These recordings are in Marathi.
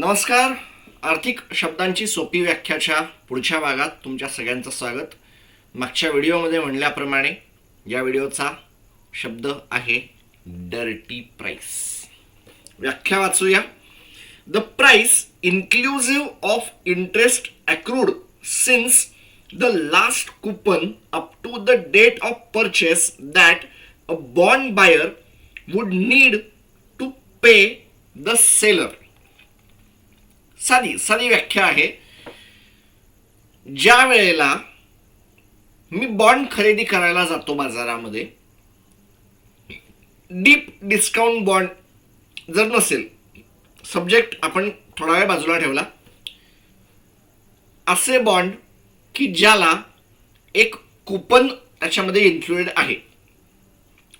नमस्कार. आर्थिक शब्दांची सोपी व्याख्याच्या पुढच्या भागात तुमच्या सगळ्यांचं स्वागत. मागच्या व्हिडिओमध्ये म्हणल्याप्रमाणे या व्हिडिओचा शब्द आहे डर्टी प्राईस व्याख्या वाचूया. The price inclusive of interest accrued since the last coupon up to the date of purchase that a bond buyer would need to pay the seller साधी साधी व्याख्या आहे. ज्या वेळेला मी बॉन्ड खरेदी करायला जातो बाजारामध्ये डीप डिस्काउंट बॉन्ड जर नसेल सब्जेक्ट आपण थोडा वेळ बाजूला ठेवला असे बॉन्ड की ज्याला एक कुपन त्याच्यामध्ये इन्क्लुडेड आहे.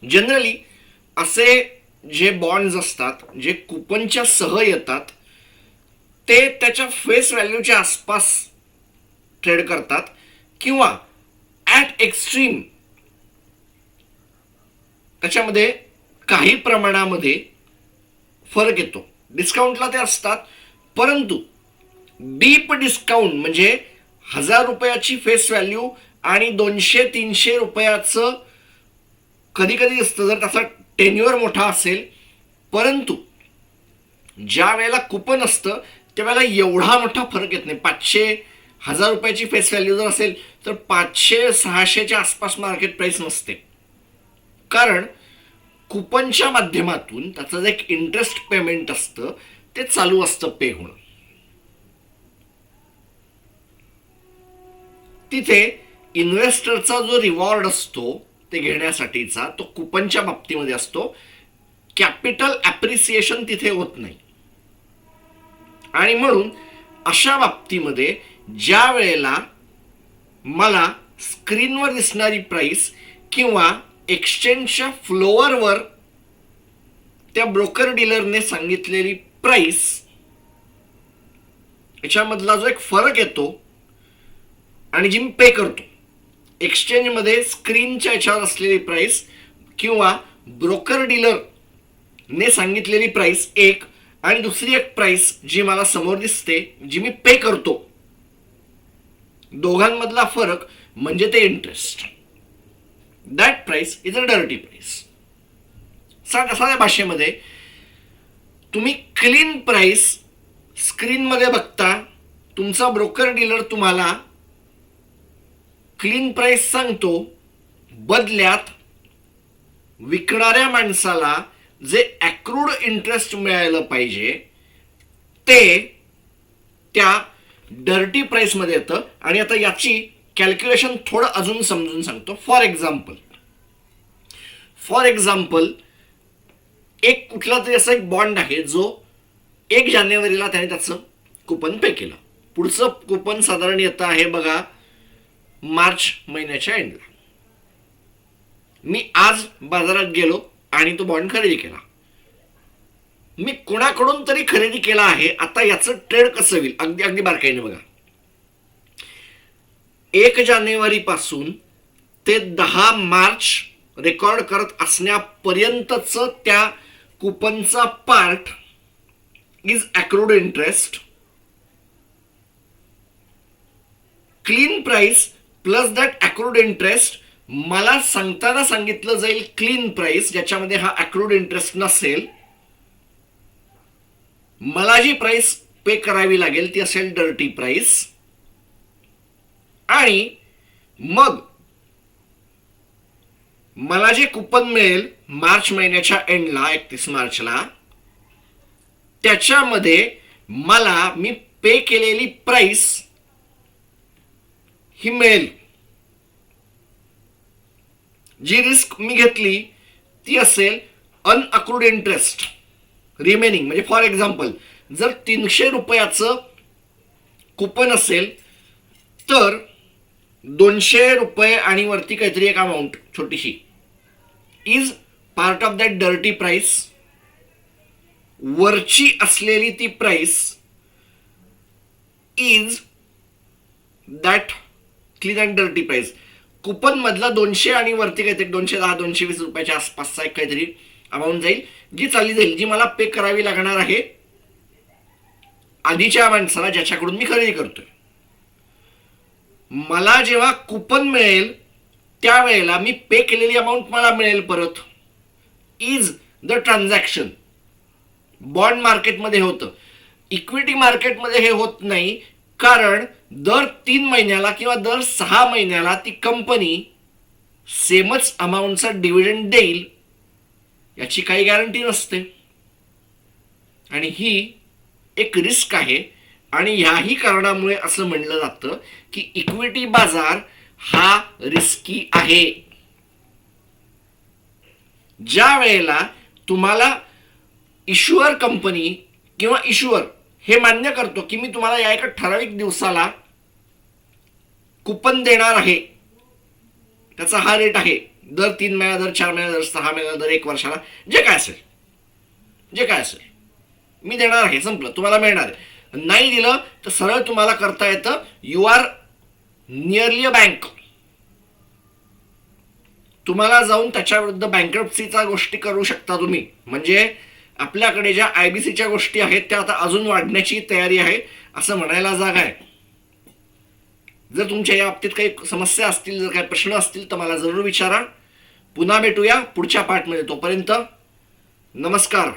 जनरली असे जे बॉन्ड्स असतात जे कुपनच्या सह येतात ते त्याच्या फेस व्हॅल्यूच्या आसपास ट्रेड करतात किंवा ॲट एक्स्ट्रीम त्याच्यामध्ये काही प्रमाणामध्ये फरक येतो. डिस्काउंटला ते असतात परंतु डीप डिस्काउंट म्हणजे हजार रुपयाची फेस व्हॅल्यू आणि दोनशे तीनशे रुपयाचं कधी कधी असतं जर त्याचा टेन्युअर मोठा असेल परंतु ज्या वेळेला कुपन असतं त्यावेळेला एवढा मोठा फरक येत नाही. पाचशे हजार रुपयाची फेस व्हॅल्यू जर असेल तर पाचशे सहाशेच्या आसपास मार्केट प्राइस नसते. कारण कुपनच्या माध्यमातून त्याचं जे एक इंटरेस्ट पेमेंट असतं ते चालू असतं पे होणं. तिथे इन्व्हेस्टरचा जो रिवॉर्ड असतो ते घेण्यासाठीचा तो कुपनच्या बाबतीमध्ये असतो. कॅपिटल ॲप्रिसिएशन तिथे होत नाही. आणि म्हणून अशा बाबतीमध्ये ज्या वेळेला मला स्क्रीनवर दिसणारी प्राइस किंवा एक्सचेंजच्या फ्लोअरवर त्या ब्रोकर डीलरने सांगितलेली प्राईस याच्यामधला जो एक फरक येतो आणि जी मी पे करतो. एक्सचेंजमध्ये स्क्रीनच्या याच्यावर असलेली प्राइस किंवा ब्रोकर डीलरने सांगितलेली प्राइस एक आणि दुसरी एक प्राइस जी मला समोर दिसते जी मी पे करतो. दोघांमधला फरक म्हणजे ते interest that price is a dirty price साध्या साध्या भाषेमध्ये तुम्ही क्लीन प्राइस स्क्रीनमध्ये बघता तुमचा ब्रोकर डीलर तुम्हाला क्लीन प्राइस सांगतो बदल्यात विकणाऱ्या माणसाला जे ॲक्रूड इंटरेस्ट मिळायला पाहिजे ते त्या डर्टी प्राईसमध्ये येतं. आणि आता याची कॅल्क्युलेशन थोडं अजून समजून सांगतो. फॉर एक्झाम्पल फॉर एक्झाम्पल एक कुठला तरी असा एक बॉन्ड आहे जो एक जानेवारीला त्याने त्याचं कुपन पे केलं. पुढचं कुपन साधारण येतं आहे बघा मार्च महिन्याच्या एंडला मी आज बाजारात गेलो आणि तो बॉन्ड खरेदी केला. मी कोणाकडून तरी खरेदी केला आहे आता याचं ट्रेड कसं होईल? अगदी अगदी बारकाईने बघा. एक जानेवारी पासून ते दहा मार्च रेकॉर्ड करत असण्यापर्यंतच त्या कुपनचा part is accrued interest clean price plus that accrued interest मला सांगताना सांगितलं जाईल क्लीन प्राइस ज्याच्यामध्ये हा अक्रूड इंटरेस्ट नसेल. मला जी प्राइस पे करावी लागेल ती असेल डर्टी प्राइस आणि मग मला जे कुपन मिळेल मार्च महिन्याच्या एंडला एकतीस मार्चला त्याच्यामध्ये मला मी पे केलेली प्राइस ही मिळेल. जी रिस्क मी घेतली ती असेल अनअक्रूड इंटरेस्ट रिमेनिंग म्हणजे फॉर एक्झाम्पल जर तीनशे रुपयाचं कुपन असेल तर दोनशे रुपये आणि वरती काहीतरी एक अमाऊंट छोटीशी is part of that dirty price वरची असलेली ती price is that clean and dirty price coupon मधला दोनशे आणि वरती काहीतरी दोनशे दहा दोनशे वीस रुपयाच्या आसपासचा एक काहीतरी अमाऊंट जाईल जी चालली जाईल जी मला पे करावी लागणार आहे आधीच्या माणसाला ज्याच्याकडून मी खरेदी करतोय. मला जेव्हा कुपन मिळेल त्यावेळेला मी पे केलेली अमाऊंट मला मिळेल परत. इज द ट्रान्झॅक्शन बॉन्ड मार्केटमध्ये होतं. इक्विटी मार्केटमध्ये हे होत नाही कारण दर तीन महिन्याला किंवा दर सहा महिन्याला ती कंपनी सेमच अमाऊंटचा डिव्हिडंड देईल याची काही गॅरंटी नसते. आणि ही एक रिस्क आहे. आणि ह्याही कारणामुळे असं म्हणलं जातं की इक्विटी बाजार हा रिस्की आहे. ज्या वेळेला तुम्हाला इश्युअर कंपनी किंवा इश्युअर हे मान्य करतो की मी तुम्हाला या एका ठराविक दिवसाला कुपन देणार आहे. त्याचा हा रेट आहे. दर तीन महिना दर चार महिना दर सहा महिना दर एक वर्षाला. जे काय असेल. जे काय असेल. मी देणार आहे. संपलं. तुम्हाला मिळणार आहे. नाही दिलं तर सरळ तुम्हाला करता येतं. You are nearly a bank तुम्हाला जाऊन त्याच्या विरुद्ध बँकरप्सीचा गोष्टी करू शकता तुम्ही. म्हणजे आपल्याकडे ज्या आय बी सीच्या गोष्टी आहेत त्या आता अजून वाढण्याची तयारी आहे असं म्हणायला जागा आहे. जर तुमच्या या बाबतीत काही समस्या असतील जर काही प्रश्न असतील तर मला जरूर विचारा. पुन्हा भेटूया पुढच्या पार्टमध्ये तोपर्यंत. नमस्कार.